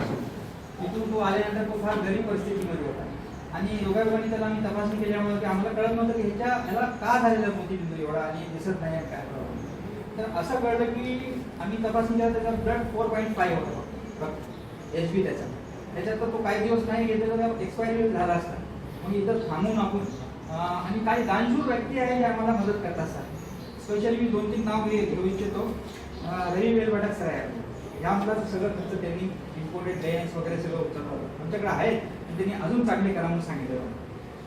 तिथून तो आल्यानंतर तो फार गरीब परिस्थितीमध्ये होता. आणि योगायोगाने त्याला आम्ही तपासणी केल्यामुळे की आम्हाला कळत नव्हतं की ह्याच्या ह्याला का झालेला मोतीबिंदू एवढा आणि दिसत नाही आहे काय तर असं कळलं की आम्ही तपासणी केला त्याचा ब्लड फोर पॉईंट फाईव्ह होता एच बी त्याचा त्याच्यात. तर तो काही दिवस नाही घेतलेला एक्सपायरी झाला असता. मग इथं थांबून आपण आणि काही दानशूर व्यक्ती आहे जे आम्हाला मदत करत असतात. स्पेशली मी दोन तीन नाव घेऊ इच्छितो. रवी वेलभटक सर आहे ह्या आमचं सगळं खर्च त्यांनी इम्पोर्टेड लेन्स वगैरे सगळं उचललं आमच्याकडे आहेत पण त्यांनी अजून चांगले करा म्हणून सांगितलं.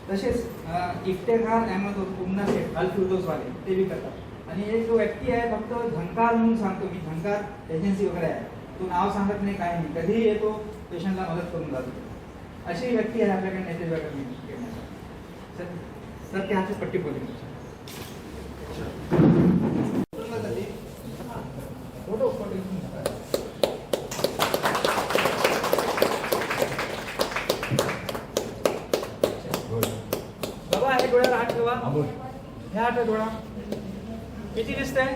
तसेच इफ्तेखार अहमद पुन्हा शेख अल फिरदोसवाले ते बी करतात. आणि एक जो व्यक्ती आहे फक्त झंकार म्हणून सांगतो मी झंकार एजन्सी वगैरे आहे. तो नाव सांगत नाही काय नाही. कधीही येतो पेशंटला मदत करून जातो. अशी व्यक्ती आहे आपल्याकडे नेते वगैरे सर सर ते हातात पट्टी बोलली. फोटो फोटो बाबा हे डोळ्याला हात ठेवा. हे हात डोळा किती दिसतंय?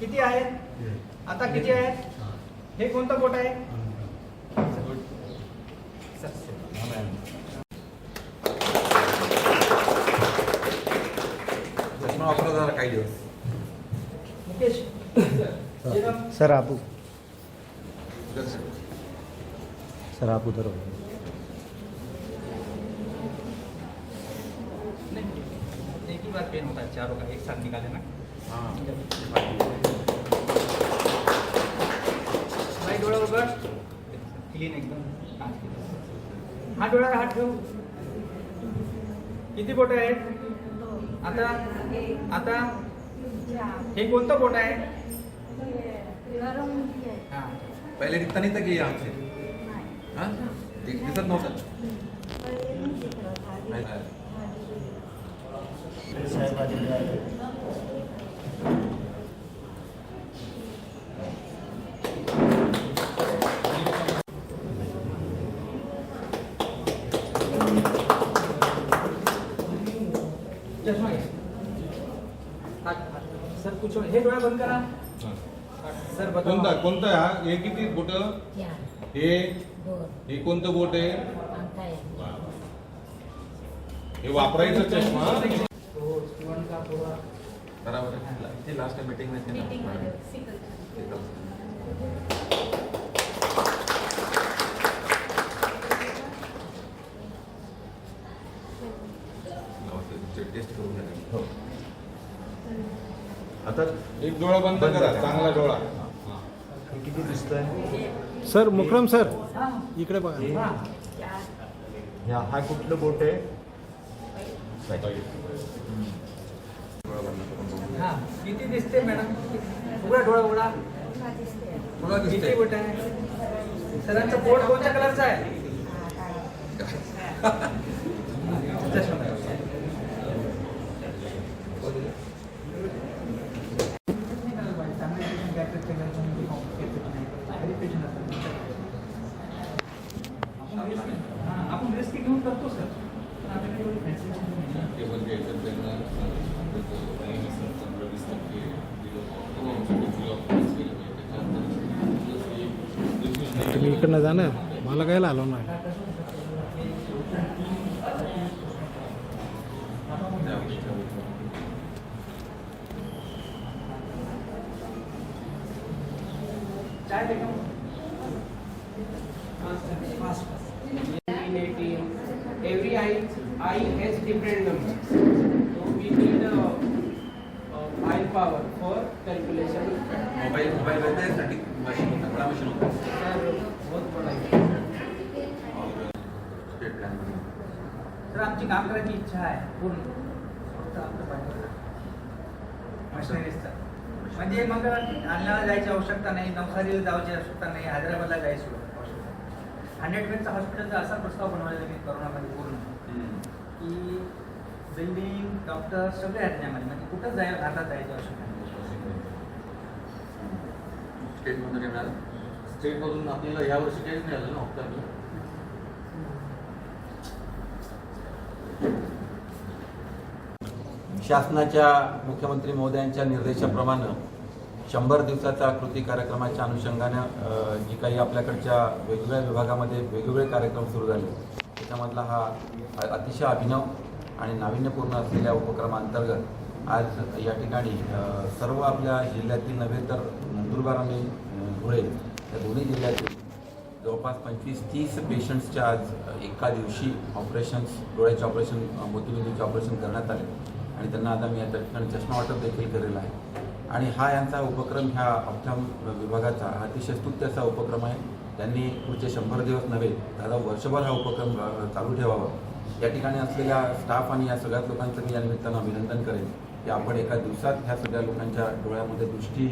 किती आहेत? आता किती आहेत? हे कोणतं बोट आहे? काही दिवस मुकेश सर आप सर आप उधर हो। ही बार पेन होता है चारों का एक साथ निकाले ना? भाई डोळा उघड. क्लीन एकदम. हा डोळ्याला हात ठेव. किती बोट आहेत? आता आता? हे कोणतं बोट आहे? हा. पहिले दिसता नाही तर की आमचे? हा? दिसत नव्हतं नाही, नाही. चष्मा घे हात हात सर कुछ हे डोळा बंद करा सर कोणता कोणता हा? हे किती बोट? हे? हे कोणतं बोट आहे? हे वापरायचं चष्मा. तो स्टुडंट का थोडा करा बरं. ते लास्ट मीटिंगमध्ये टेस्ट करून घ्या. हो. आता एक डोळा बंद करा चांगला डोळा. किती दिसतंय? Sir Mukram sir. इकडे बघा. हा ह्या हा कुठलं बोट आहे? हा किती दिसते मॅडम? उघडा डोळा उघडा किती बोट आहे सरांचं बोट कोणत्या कलरचं आहे तुम्ही इकडनं जा मला काय आलो नाही every eye, eye has different numbers. तर आमची काम करायची इच्छा आहे पूर्ण. फक्त आपलं पाहिजे मशिनरीजचं म्हणजे मग आणल्याला जायची आवश्यकता नाही नवसारीला जायची आवश्यकता नाही हैदराबादला जायची आवश्यकता हंड्रेड बेडचा हॉस्पिटलचा असा प्रस्ताव बनवलेला मी करोनामध्ये पूर्ण. की बिल्डिंग डॉक्टर सगळे आहेत त्यामध्ये. म्हणजे कुठंच जाय भारतात जायची आवश्यकता नाही. स्टेट मधून काय मिळालं? स्टेट मधून आपल्याला ह्या वर्षी काहीच मिळालं ना शासनाच्या मुख्यमंत्री महोदयांच्या निर्देशाप्रमाणे शंभर दिवसाचा कृती कार्यक्रमाच्या अनुषंगानं जी काही आपल्याकडच्या वेगवेगळ्या विभागामध्ये वेगवेगळे कार्यक्रम सुरू झाले त्याच्यामधला हा अतिशय अभिनव आणि नाविन्यपूर्ण असलेल्या उपक्रमांतर्गत आज या ठिकाणी सर्व आपल्या जिल्ह्यातील नव्हे तर नंदुरबार आणि धुळे या दोन्ही जिल्ह्यातील जवळपास पंचवीस तीस पेशंट्सच्या आज एका दिवशी ऑपरेशन्स डोळ्याचे ऑपरेशन मोतीबिंदूचे ऑपरेशन करण्यात आले. आणि त्यांना आता मी या ठिकाणी चष्मा वाटप देखील केलेला आहे. आणि हा यांचा उपक्रम ह्या ऑप्थॉम विभागाचा अतिशय स्तुत्य असा उपक्रम आहे. त्यांनी पुढचे शंभर दिवस नव्हे दादा वर्षभर हा उपक्रम चालू ठेवावा. या ठिकाणी असलेल्या स्टाफ आणि या सगळ्याच लोकांचं मी या निमित्तानं अभिनंदन करेन. की आपण एका दिवसात ह्या सगळ्या लोकांच्या डोळ्यामध्ये दृष्टी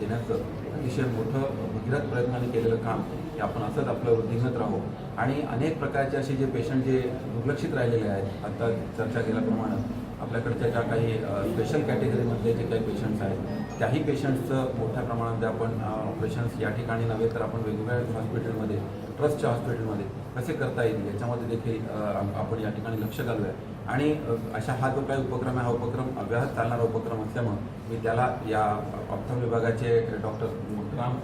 देण्याचं अतिशय मोठं भगीरथ प्रयत्नाने केलेलं काम की आपण असंच आपलं वृद्धिंगत राहू. आणि अनेक प्रकारचे असे जे पेशंट जे दुर्लक्षित राहिलेले आहेत आता चर्चा केल्याप्रमाणे आपल्याकडच्या ज्या काही स्पेशल कॅटेगरीमधले जे काही पेशंट्स आहेत त्याही पेशंट्सचं मोठ्या प्रमाणात आपण ऑपरेशन्स या ठिकाणी नव्हे तर आपण वेगवेगळ्या हॉस्पिटलमध्ये ट्रस्टच्या हॉस्पिटलमध्ये कसे करता येईल याच्यामध्ये देखील आपण या ठिकाणी लक्ष घालूया. आणि अशा हा जो काही उपक्रम आहे हा उपक्रम अव्याहत चालणारा उपक्रम असल्यामुळं मी त्याला या ऑप्थम विभागाचे डॉक्टर मकराम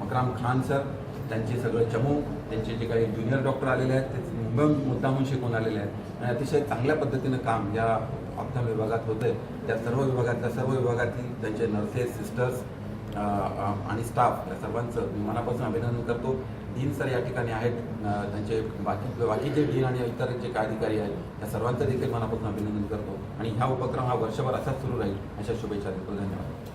मकराम खान सर त्यांचे सगळं चमू त्यांचे जे काही ज्युनियर डॉक्टर आलेले आहेत ते मुंबई मुद्दामून शिकून आलेले आहेत. आणि अतिशय चांगल्या पद्धतीनं काम या ऑप्थम विभागात होतं आहे त्या सर्व विभागातल्या सर्व विभागातील त्यांचे नर्सेस सिस्टर्स आणि स्टाफ या सर्वांचं मी मनापासून अभिनंदन करतो. डीन सर या ठिकाणी आहेत. त्यांचे बाकी बाकीचे डीन आणि इतर जे काय अधिकारी आहेत त्या सर्वांचं देखील मनापासून अभिनंदन करतो. आणि हा उपक्रम हा वर्षभर असाच सुरू राहील. अशा शुभेच्छा देतो. धन्यवाद.